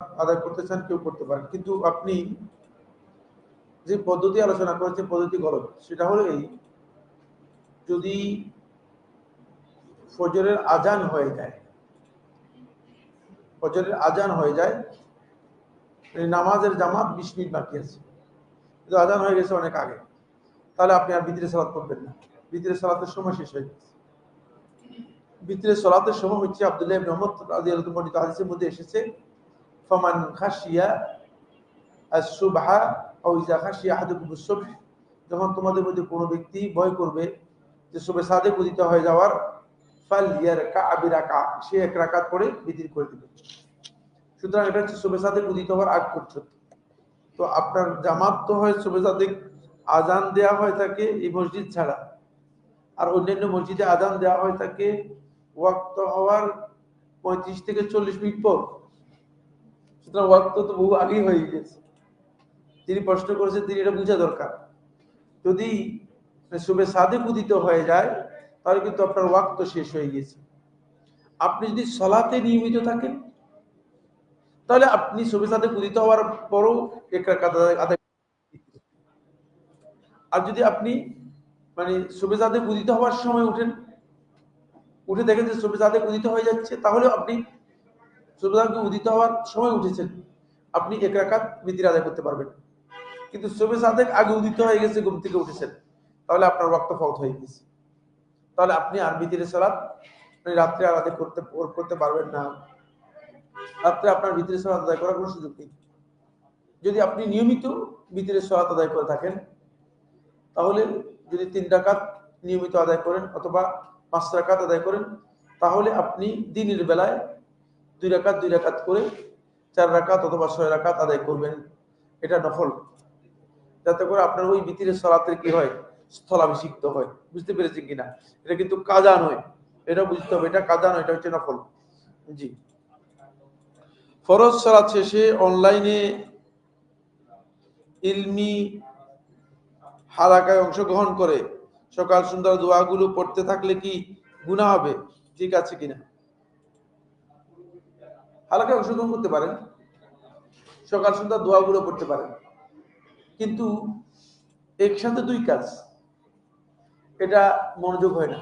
আদায় করতে চান, কেউ করতে পারেন। কিন্তু আপনি যে পদ্ধতি আলোচনা করেছেন পদ্ধতি গলত সেটা হলো এই, যদি ফজরের আজান হয়ে যায়, ফজরের আজান হয়ে যায় নামাজের জামাত বিশ মিনিট বাকি আছে। কিন্তু আজান হয়ে গেছে অনেক আগে। তাহলে আপনি আর ভিতরে সালাত করবেন না। ভিতরে সালাতের সময় শেষ হয়ে গেছে। ভিতরে সালাতের সময় হচ্ছে আব্দুল্লাহ মুহাম্মদ রাদিয়াল্লাহু বর্ণিত হাদিসের মধ্যে এসেছে ফামান আস-সুবহা আও ইজা খাশিয়া আহাদুকুম আস-সুবহ যখন তোমাদের মধ্যে কোনো ব্যক্তি ভয় করবে যে সুবে সাদে উদিত হয়ে যাওয়ার ফাল ইয়ারকা বিরাকা সে এক রাকাত পড়ে বিতির করে দিবে। সুতরাং এটা হচ্ছে সুবে সাদেক উদিত হওয়ার আগ পর্যন্ত। তো আপনার জামাত তো হয় সুবে সাদেক আজান দেয়া হয় থাকে এই মসজিদ ছাড়া। আর অন্যান্য মসজিদে আজান দেওয়া হয় থাকে ওয়াক্ত হওয়ার পঁয়ত্রিশ থেকে চল্লিশ মিনিট পর। সুতরাং ওয়াক্ত তো বহু আগেই হয়ে গেছে। তিনি প্রশ্ন করেছেন, তিনি এটা বোঝা দরকার। যদি শুভে সাদেক উদিত হয়ে যায়, তাহলে কিন্তু আপনার ওয়াক্ত শেষ হয়ে গেছে। আপনি যদি সলাতে নিয়মিত থাকেন, তাহলে আপনি শুভে সাদেক উদিত হওয়ার পরও এক রাকাত আদায় আর যদি আপনি মানে সুবেজাদে উদিত হওয়ার সময় উঠেন, উঠে দেখেন যে সুবেজাদে উদিত হয়ে যাচ্ছে তাহলে আপনি সুবেজাদকে উদিত হওয়ার সময় উঠেছেন। আপনি এক রাকাত বিতির আদায় করতে পারবেন। কিন্তু সুবেজাদে আগে উদিত হয়ে গেছে, ঘুম থেকে উঠেছেন। তাহলে আপনার রক্ত ফত হয়ে গেছে। তাহলে আপনি আর বিতিরে সালাত আপনি রাত্রে আদায় করতে করতে পারবেন না। রাত্রে আপনার ভিতরে সালাত আদায় করার কোনো সুযোগ নেই। যদি আপনি নিয়মিত ভিতরে সালাত আদায় করে থাকেন, তাহলে যদি তিন রাকাত নিয়মিত আদায় করেন অথবা পাঁচ রাকাত আদায় করেন, তাহলে আপনি দিনের বেলায় দুই রাকাত দুই রাকাত করে চার রাকাত অথবা ছয় রাকাত আদায় করবেন। এটা নফল। যাতে করে আপনার ওই বিতিরের সলাতের কি হয়? স্থলাভিষিক্ত হয়। বুঝতে পেরেছেন কিনা? এটা কিন্তু কাজা নয়। এটা বুঝতে হবে। এটা কাজা নয়, এটা হচ্ছে নফল। জি। ফরজ সালাত শেষে অনলাইনে ইলমি হালাকায় অংশগ্রহণ করে সকাল সন্ধ্যার দোয়াগুলো পড়তে থাকলে কি গুণা হবে? ঠিক আছে কিনা? হালাকায় অংশগ্রহণ করতে পারেন, সকাল সন্ধ্যা দোয়াগুলো পড়তে পারেন। কিন্তু একসাথে দুই কাজ, এটা মনোযোগ হয় না।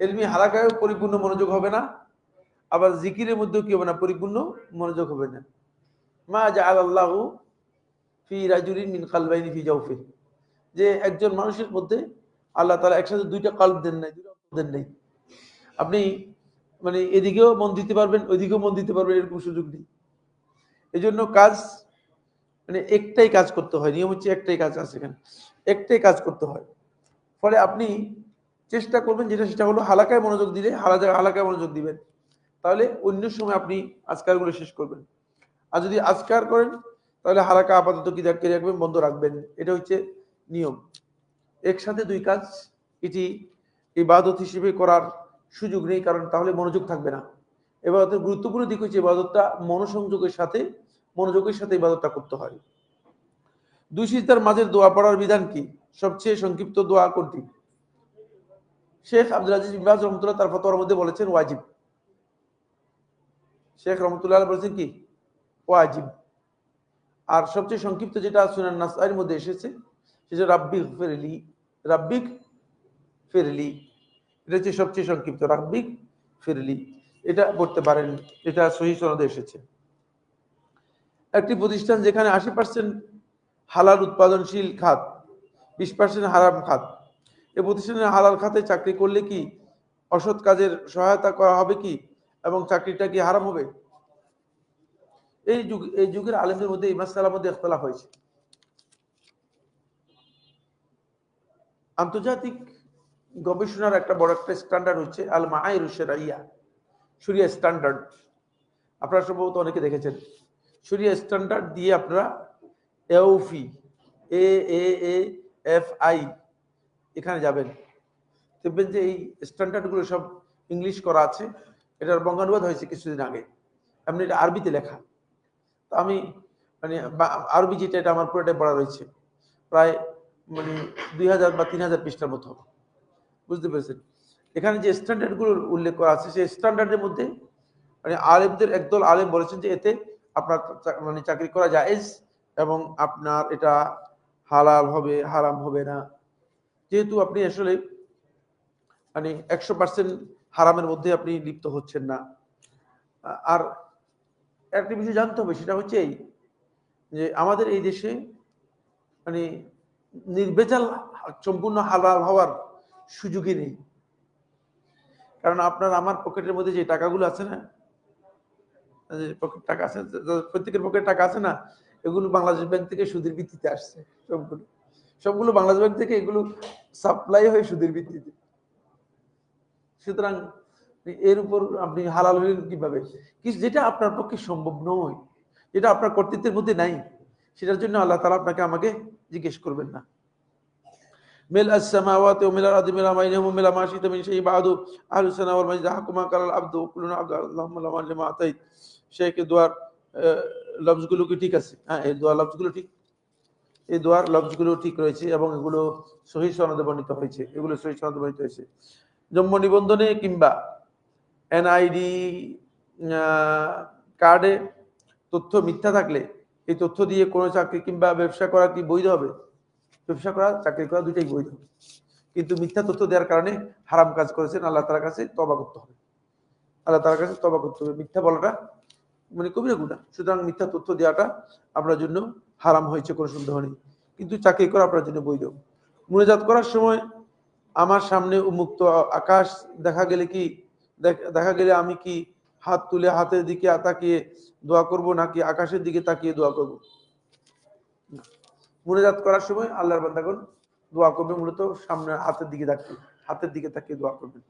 এলমি হালাকায় পরিপূর্ণ মনোযোগ হবে না, আবার জিকিরের মধ্যেও কি হবে না, পরিপূর্ণ মনোযোগ হবে না। মা যা আল্লাহ ফি রাজুরিন মিন কালবাইনি ফি জাউফি। যে একজন মানুষের মধ্যে আল্লাহ তালা একসাথে দুইটা কাল্প দেন নাই, দুইটা দেন নাই। আপনি মানে এদিকেও মন দিতে পারবেন, ওইদিকেও মন দিতে পারবেন, এরকম সুযোগ নেই। এই জন্য কাজ মানে একটাই কাজ করতে হয়, নিয়ম হচ্ছে একটাই কাজ আছে এখানে, একটাই কাজ করতে হয়। ফলে আপনি চেষ্টা করবেন যেটা, সেটা হলো হালাকায় মনোযোগ দিলে, হালা হালাকায় মনোযোগ দিবেন। তাহলে অন্য সময় আপনি আজকারগুলো শেষ করবেন। আর যদি আজকার করেন, তাহলে হালাকা আপাতত কি কে রাখবেন, বন্ধ রাখবেন। এটা হচ্ছে নিয়ম। একসাথে দুই কাজ, এটি ইবাদত হিসেবে করার সুযোগ নেই, কারণ তাহলে মনোযোগ থাকবে না। এবাদতের গুরুত্বপূর্ণ দিক হচ্ছে ইবাদতটা মনোসংযোগের সাথে, মনোযোগের সাথে ইবাদতটা করতে হয়। দুই সিজদার মাঝের দোয়া পড়ার বিধান কি? সবচেয়ে সংক্ষিপ্ত দোয়া কোনটি? শেখ আব্দুল আজিজ ইমরাজ রহমতুল্লাহ তার ফতোয়ার মধ্যে বলেছেন, ওয়াজিব। শেখ রহমতুল্লাহ বলেছেন কি? ওয়াজিব। আর সবচেয়ে সংক্ষিপ্ত যেটা সুনান নাসাইর মধ্যে এসেছে, সেটা রাব্বিক ফেরলি রাব্বিক ফেরলি। এটা হচ্ছে সবচেয়ে সংক্ষিপ্ত। রাব্বিক ফেরলি, এটা পড়তে পারেন, এটা সহি সনদে এসেছে। একটি প্রতিষ্ঠান যেখানে আশি পার্সেন্ট হালাল উৎপাদনশীল খাত, বিশ পার্সেন্ট হারাম খাত এই প্রতিষ্ঠানে হালাল খাতে চাকরি করলে কি অসৎ কাজের সহায়তা করা হবে কি এবং চাকরিটা কি হারাম হবে? এই যুগ, এই যুগের আলেমদের মধ্যে এই মাসালার মধ্যে ইখতলাফ হয়েছে। আন্তর্জাতিক গবেষণার একটা বড় একটা স্ট্যান্ডার্ড হচ্ছে আল মাহাই রুশেরাইয়া সুরিয়া স্ট্যান্ডার্ড আপনারা সম্ভবত অনেকে দেখেছেন। সুরিয়া স্ট্যান্ডার্ড দিয়ে আপনারা এওফি এ এ এফ আই এখানে যাবেন। দেখবেন যে এই স্ট্যান্ডার্ডগুলো সব ইংলিশ করা আছে। এটার বঙ্গানুবাদ হয়েছে কিছুদিন আগে। এমনি এটা আরবিতে লেখা। তো আমি মানে আরবি যেটা এটা আমার পুরোটাই পড়া রয়েছে। প্রায় মানে দুই হাজার বা তিন হাজার পৃষ্ঠার মতো। বুঝতে পেরেছেন? এখানে যে স্ট্যান্ডার্ডগুলোর উল্লেখ করা আছে, সেই স্ট্যান্ডার্ডের মধ্যে মানে আলেমদের, একদল আলেম বলেছেন যে এতে আপনার মানে চাকরি করা জায়েজ এবং আপনার এটা হালাল হবে, হারাম হবে না। যেহেতু আপনি আসলে মানে একশো পার্সেন্ট হারামের মধ্যে আপনি লিপ্ত হচ্ছেন না। আর একটা বিষয় জানতে হবে, সেটা হচ্ছে এই যে আমাদের এই দেশে মানে নির্বেজাল, সম্পূর্ণ হালাল হওয়ার সুযোগই নেই। কারণ আপনার আমার পকেটের মধ্যে যে টাকাগুলো আছে না পকেট টাকা আছে প্রত্যেকের পকেটে টাকা আছে না, এগুলো বাংলাদেশ ব্যাংক থেকে সুদের ভিত্তিতে আসছে সবগুলো। সবগুলো বাংলাদেশ ব্যাংক থেকে এগুলো সাপ্লাই হয়ে সুদের ভিত্তিতে। সুতরাং এর উপর আপনি হালাল হলেন কীভাবে? যেটা আপনার পক্ষে সম্ভব নয়, যেটা আপনার কর্তৃত্বের মধ্যে নাই, সেটার জন্য আল্লাহ তালা আপনাকে আমাকে জিজ্ঞেস করবেন না। মিল السماوات ومل الارض مل ما بينهما ومل ما شئت من شيء بعد اهل السنه والمجد حق ما قال العبد وكلنا عبد اللهم لما لما اعطيت শেখ দোয়ার আহ, লফজগুলো কি ঠিক আছে হ্যাঁ এই দোয়ার লফজগুলো ঠিক এই দোয়ার লফজগুলো ঠিক রয়েছে এবং এগুলো সহি সনদে বর্ণিত হয়েছে এগুলো সহি সনদে বর্ণিত হয়েছে জন্ম নিবন্ধনে কিংবা এনআইডি কার্ডে তথ্য মিথ্যা থাকলে এই তথ্য দিয়ে কোনো চাকরি কিংবা ব্যবসা করা কি বৈধ হবে ব্যবসা করা, চাকরি করা দুইটাই বৈধ। কিন্তু মিথ্যা তথ্য দেওয়ার কারণে হারাম কাজ করেছেন, আল্লাহ তালার কাছে তবা করতে হবে। আল্লাহ তালার কাছে তবা করতে হবে। মিথ্যা বলাটা মানে কবিরা গুণা সুতরাং মিথ্যা তথ্য দেওয়াটা আপনার জন্য হারাম হয়েছে, কোনো সন্দেহ নেই। কিন্তু চাকরি করা আপনার জন্য বৈধ। মুনাজাত করার সময় আমার সামনে উন্মুক্ত আকাশ দেখা গেলে কি, দেখ- গেলে আমি কি হাত তুলে হাতের দিকে তাকিয়ে দোয়া করব, নাকি আকাশের দিকে তাকিয়ে দোয়া করব। মুনাজাত করার সময় আল্লাহর বান্দাগণ দোয়া করবে, মূলত সামনে হাতের দিকে তাকিয়ে, হাতের দিকে তাকিয়ে দোয়া করবেন।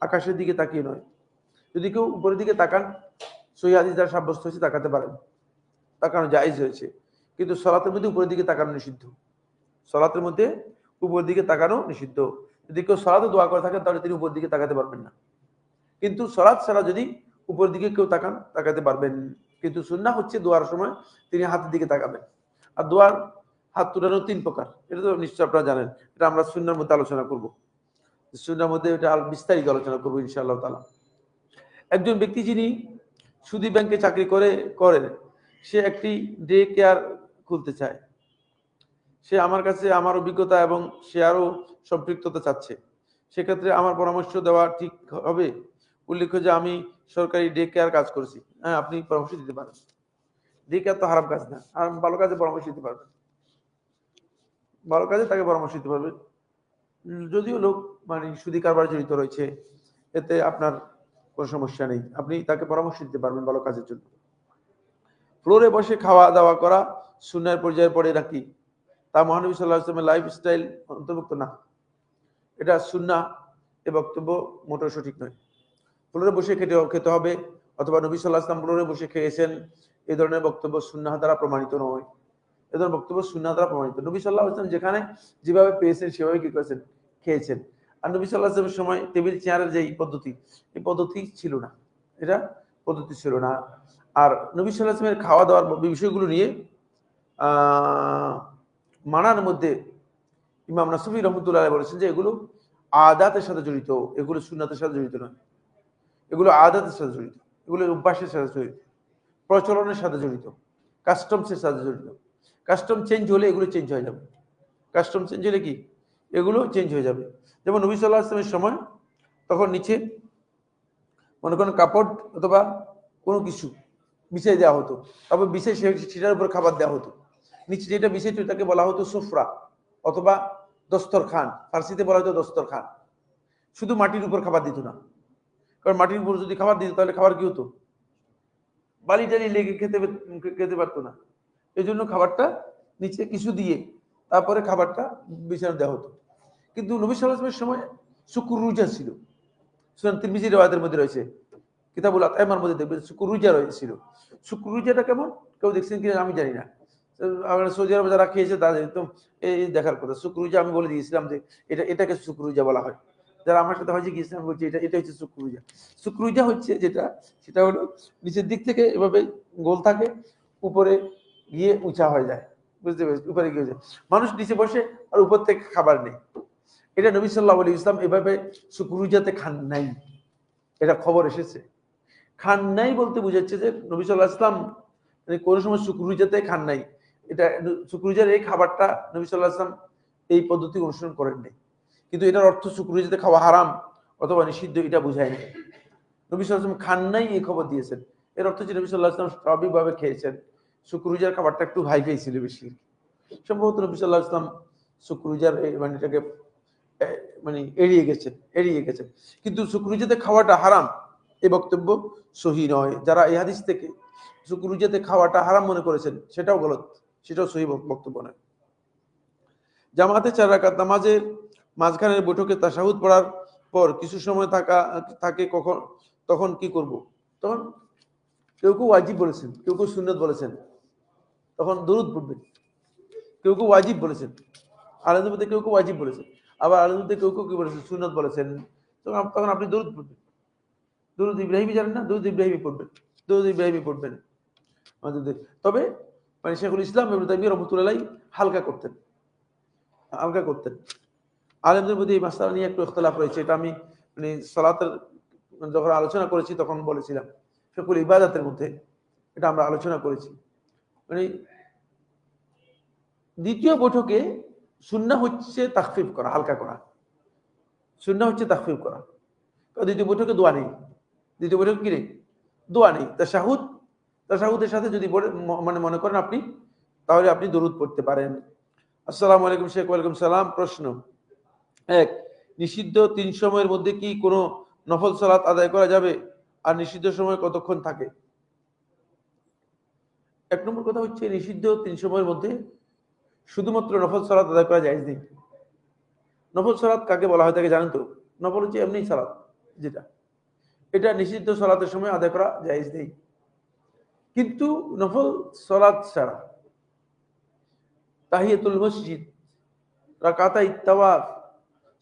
আকাশের দিকে তাকিয়ে নয়। যদি কেউ উপরের দিকে তাকান, সহি হাদিস দ্বারা সাব্যস্ত হয়েছে, তাকাতে পারেন। তাকানো জায়েজ হয়েছে। কিন্তু সলাতের মধ্যে উপরের দিকে তাকানো নিষিদ্ধ। সলাতের মধ্যে উপরের দিকে তাকানো নিষিদ্ধ। যদি কেউ সলাতে দোয়া করে থাকেন, তাহলে তিনি উপরের দিকে তাকাতে পারবেন না। কিন্তু সলাৎ ছাড়া যদি উপরের দিকে কেউ তাকান, তাকাতে পারবেন। কিন্তু সুন্না হচ্ছে দোয়ার সময় তিনি হাতের দিকে তাকাবেন। আর দোয়ার হাত তুলানো তিন প্রকার। এটা তো নিশ্চয় আপনারা জানেন। এটা আমরা সুন্নার মধ্যে আলোচনা করব। সুন্নার মধ্যে এটা বিস্তারিত আলোচনা করব ইনশাআল্লাহ তালা একজন ব্যক্তি যিনি সুদী ব্যাংকে চাকরি করে, করেন, সে একটি ডে কেয়ার খুলতে চায়। সে আমার কাছে আমার অভিজ্ঞতা এবং সে আরও সম্পৃক্ততা চাচ্ছে। সেক্ষেত্রে আমার পরামর্শ দেওয়া ঠিক হবে? উল্লেখ্য যে আমি সরকারি ডে কেয়ার কাজ করেছি। হ্যাঁ আপনি পরামর্শ দিতে পারেন। ডে কেয়ার তো হারাম কাজ না। আর ভালো কাজে পরামর্শ দিতে পারবেন। ভালো কাজে তাকে পরামর্শ দিতে পারবেন যদিও লোক মানে সুদী কারবার জড়িত রয়েছে, এতে আপনার কোনো সমস্যা নেই। আপনি তাকে পরামর্শ দিতে পারবেন ভালো কাজের জন্য। ফ্লোরে বসে খাওয়া দাওয়া করা সুন্নার পর্যায়ে পড়ে রাখি তা মহানবী সাল্লাহ আসলামের লাইফ স্টাইল অন্তর্ভুক্ত না। এটা সুন্না এ বক্তব্য মোটেও সঠিক নয়। ফ্লোরে বসে খেতে খেতে হবে, অথবা নবী সাল্লাহ আসলাম ফ্লোরে বসে খেয়েছেন এই ধরনের বক্তব্য সুন্না দ্বারা প্রমাণিত নয়। এ ধরনের বক্তব্য সুন্না দ্বারা প্রমাণিত। নবী সাল্লাহ আসলাম যেখানে যেভাবে পেয়েছেন, সেভাবে কি করেছেন? খেয়েছেন। আর নবী সাল্লাহ আসলামের সময় টেবিল চেয়ারের যে পদ্ধতি, এই পদ্ধতি ছিল না। এটা পদ্ধতি ছিল না। আর নবী সাল্লাহ আসলামের খাওয়া দাওয়ার বিষয়গুলো নিয়ে মানার মধ্যে ইমাম নাসুফি রহমতুল্লাহ বলেছেন যে এগুলো আদাতের সাথে জড়িত, এগুলো সুন্নাতের সাথে জড়িত নয়। এগুলো আদাতের সাথে জড়িত, এগুলো অভ্যাসের সাথে জড়িত, প্রচলনের সাথে জড়িত কাস্টমসের সাথে জড়িত। কাস্টম চেঞ্জ হলে এগুলো চেঞ্জ হয়ে যাবে। কাস্টম চেঞ্জ হলে কি? এগুলো চেঞ্জ হয়ে যাবে। যেমন নবী সাল্লাহ আসলামের সময়, তখন নিচে মনে করেন কাপড় অথবা কোনো কিছু বিছিয়ে দেওয়া হতো। তারপর বিছিয়ে সেটার উপর খাবার দেওয়া হতো। নিচে যেটা বিছিয়েছে তাকে বলা হতো সুফরা অথবা দস্তর খান ফার্সিতে বলা হতো দস্তর খান শুধু মাটির উপর খাবার দিত না। কারণ মাটির উপর যদি খাবার দিত তাহলে খাবার কি হতো? বালি টালি লেগে খেতে খেতে পারতো না। এই জন্য খাবারটা নিচে কিছু দিয়ে তারপরে খাবারটা বিছানা দেওয়া হতো। কিন্তু নবী সাল্লামের সময় শুকুর রুজা ছিল। সুনান তিরমিজি রেওয়ায়তের মধ্যে রয়েছে, কিতাবুল আতাইমার মধ্যে দেখবেন শুকুর রুজা রয়েছিল শুকুর রুজাটা কেমন? কেউ দেখছেন কিনা আমি জানি না। আমরা সৌদি আরবে যারা খেয়েছে তাদের একদম এই দেখার কথা। শুক্রুজা আমি বলে দিয়েছিলাম যে এটা, এটাকে শুক্রুজা বলা হয়। যারা আমার সাথে হয়েছে গিয়েছিলাম বলছি এটা এটা হচ্ছে শুক্রুজা শুক্রুজা হচ্ছে যেটা, সেটা হলো নিচের দিক থেকে এভাবে গোল থাকে, উপরে গিয়ে উঁচা হয়ে যায়। বুঝতে পেরেছি উপরে গিয়ে যায়। মানুষ নিচে বসে আর উপর থেকে খাবার নেই এটা নবী সাল্লাহ আলী ইসলাম এভাবে শুক্রুজাতে খান নাই। এটা খবর এসেছে। খান নাই বলতে বুঝাচ্ছে যে নবী সাল্লাহ ইসলাম মানে কোনো সময় শুক্রুজাতে খান নাই। এটা শুক্রুজার এই খাবারটা নবী সাল্লাহ ইসলাম এই পদ্ধতি অনুসরণ করেন নাই। কিন্তু এটার অর্থ শুক্রুজাতে খাওয়া হারাম অথবা নিষিদ্ধ এটা বুঝায় না নবী সাল্লাহ খান নাই এই খবর দিয়েছেন। এর অর্থ হচ্ছে নবী সাল্লাহ ইসলাম স্বাভাবিকভাবে খেয়েছেন। শুক্রুজার খাবারটা একটু ভাই পেয়েছিল বেশি সম্ভবত নবী সাল্লাহ ইসলাম শুক্রুজার মানে এটাকে মানে এড়িয়ে গেছেন এড়িয়ে গেছেন। কিন্তু শুক্রুজাতে খাওয়াটা হারাম এই বক্তব্য সহি নয়। যারা এই হাদিস থেকে শুক্রুজাতে খাওয়াটা হারাম মনে করেছেন, সেটাও গলত, সেটাও সহি বক্তব্য নয়। জামাতে চার রাকাত নামাজের মাঝখানের বৈঠকে তাসাহুদ পড়ার পর কিছু সময় থাকা, থাকে কখন, তখন কি করব? তখন কেউ কেউ ওয়াজিব বলেছেন, কেউ কেউ সুন্নত বলেছেন। তখন দরুদ পড়বেন। কেউ কেউ ওয়াজিব বলেছেন। আনন্দ মধ্যে কেউ কেউ ওয়াজিব বলেছেন। আবার আনন্দ মধ্যে কেউ কেউ কি বলেছেন? সুন্নত বলেছেন। তখন তখন আপনি দরুদ পড়বেন। দরুদ ইব্রাহিমী জানেন না? দরুদ ইব্রাহিমী পড়বেন। দরুদ ইব্রাহিমী পড়বেন। আমাদের তবে মানে শেখুল ইসলাম ইবনে তাইমিয়া রহমতুল্লাহ হালকা করতেন। হালকা করতেন। আলেমদের মধ্যে এই মাসালা নিয়ে একটু ইখতলাফ রয়েছে। এটা আমি মানে সলাতের মানে যখন আলোচনা করেছি তখন বলেছিলাম। শেখুল ইবাদাতের মধ্যে এটা আমরা আলোচনা করেছি। মানে দ্বিতীয় বৈঠকে সুন্না হচ্ছে তাকফিফ করা, হালকা করা। সুন্না হচ্ছে তাকফিফ করা। দ্বিতীয় বৈঠকে দোয়া নেই। দ্বিতীয় বৈঠকে কি নেই? দোয়া নেই। তা শাহুদ তা শাহুদের সাথে যদি মানে মনে করেন আপনি, তাহলে আপনি দরুদ পড়তে পারেন। আসসালামু আলাইকুম শেখ, ওয়ালাইকুম সালাম। প্রশ্ন। এক, নিষিদ্ধ তিন সময়ের মধ্যে কি কোনো নফল সালাত আদায় করা যাবে? আর নিষিদ্ধ সময় কতক্ষণ থাকে? এক নম্বর কথা হচ্ছে নিষিদ্ধ তিন সময়ের মধ্যে শুধুমাত্র নফল সালাত আদায় করা যায় নেই। নফল সালাত কাকে বলা হয় তাকে জানেন তো? নফল হচ্ছে এমনি সালাত, যেটা। এটা নিষিদ্ধ সালাতের সময় আদায় করা জায়েজ নেই। কিন্তু নফল সালাত ছাড়া তাহিয়াতুল মসজিদ রাকাতা ইত্তাওয়াফ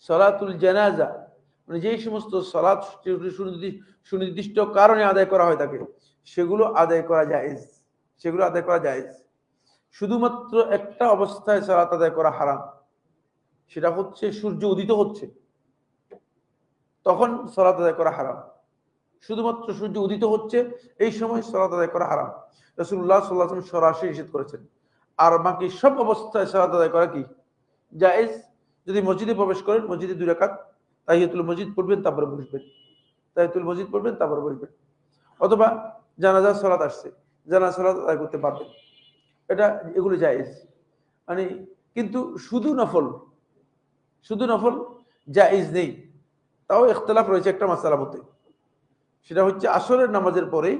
সালাতুল জানাজা মানে যেই সমস্ত সুনির্দি- সুনির্দিষ্ট কারণে আদায় করা হয় তাকে, সেগুলো আদায় করা জায়েজ। সেগুলো আদায় করা জায়েজ। শুধুমাত্র একটা অবস্থায় সালাত আদায় করা হারাম। সেটা হচ্ছে সূর্য উদিত হচ্ছে। তখন সালাত আদায় করা হারাম। শুধুমাত্র সূর্য উদিত হচ্ছে, এই সময় সালাত আদায় করা হারাম। রসুল্লাহ সাল্লাহ সরাসরি নিষেধ করেছেন। আর বাকি সব অবস্থায় সালাত আদায় করা কি? জায়েজ। যদি মসজিদে প্রবেশ করেন, মসজিদে দুই রাকাত, তাহিয়াতুল মসজিদ পড়বেন, তারপরে বসবেন। তাহিয়াতুল মসজিদ পড়বেন, তারপরে বসবেন। অথবা জানাজা সালাত আসছে জানাজা সালাত আদায় করতে পারবেন। এটা এগুলো জায়েজ। মানে কিন্তু শুধু নফল শুধু নফল জায়েজ নেই। তাও ইখতলাফ রয়েছে একটা মাসালা মধ্যে সেটা হচ্ছে আসরের নামাজের পরে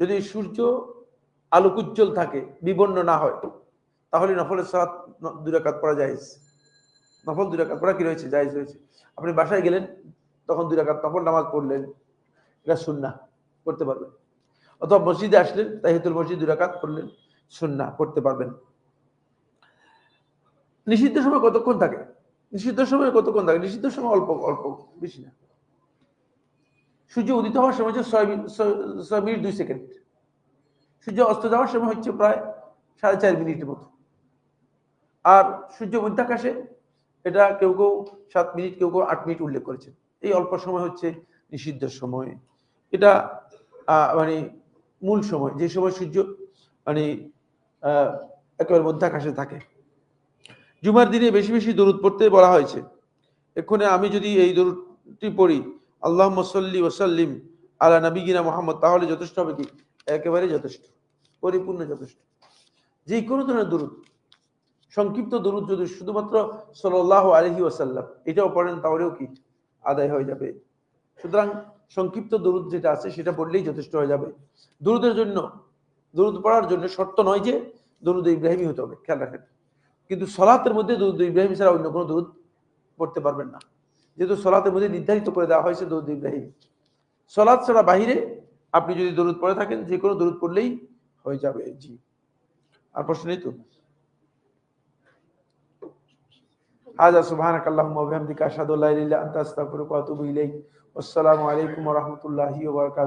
যদি সূর্য আলোকুজ্জ্বল থাকে, বিবর্ণ না হয়, তাহলে নফলের সালাত দুই রাকাত পড়া জায়েজ। নফল দুই রাকাত পড়া কি রয়েছে? জায়েজ রয়েছে। আপনি বাসায় গেলেন, তখন দুই রাকাত নফল নামাজ পড়লেন। এটা সুন্নাহ করতে পারবেন। অথবা মসজিদে আসলেন তাই হেতুল মসজিদ দুই রাকাত পড়লেন, সুন্নাহ করতে পারবেন। নিষিদ্ধ সময় কতক্ষণ থাকে? নিষিদ্ধ সময় কতক্ষণ থাকে? নিষিদ্ধ সময় অল্প অল্প, বেশি না। সূর্য উদিত হওয়ার সময় হচ্ছে ছয় ছয়- মিনিট দুই সেকেন্ড। সূর্য অস্ত যাওয়ার সময় হচ্ছে প্রায় সাড়ে চার মিনিটের মতো। আর সূর্য মধ্যাকাশে এটা কেউ কেউ সাত মিনিট, কেউ কেউ আট মিনিট উল্লেখ করেছেন। এই অল্প সময় হচ্ছে নিষিদ্ধ সময়। এটা মানে মূল সময়, যে সময় সূর্য মানে একেবারে মধ্যাকাশে থাকে। জুমার দিনে বেশি বেশি দরুদ পড়তে বলা হয়েছে। এক্ষণে আমি যদি এই দরুদটি পড়ি আল্লাহ মসল্লি ওসাল্লিম আলা নবীগিনা মোহাম্মদ, তাহলে যথেষ্ট হবে কি? একেবারে যথেষ্ট। পরিপূর্ণ যথেষ্ট। যে কোনো ধরনের দরুদ, সংক্ষিপ্ত দরুদ যদি শুধুমাত্র সাল্লাহ আলহি ওয়াসাল্লাম, এটাও পড়েন, তাহলেও কি? আদায় হয়ে যাবে। সুতরাং সংক্ষিপ্ত দরুদ যেটা আছে, সেটা পড়লেই যথেষ্ট হয়ে যাবে। দুরুদের জন্য, দরুদ পড়ার জন্য শর্ত নয় যে দরুদ ইব্রাহিমই হতে হবে, খেয়াল রাখেন। কিন্তু সলাতের মধ্যে দরুদ ইব্রাহিম ছাড়া অন্য কোনো দুরুদ পড়তে পারবেন না। যেহেতু সলাতের মধ্যে নির্ধারিত করে দেওয়া হয়েছে দরুদ ইব্রাহিম। সলাৎ ছাড়া বাহিরে আপনি যদি দরুদ পড়ে থাকেন, যে কোনো দরুদ পড়লেই হয়ে যাবে, জি। আর প্রশ্ন নেই তো? আজ সুবহানাক আল্লাহুম্মা ওয়া বিহামদিকা আশহাদু আল্লা ইলাহা असलकम वरहमल वर्का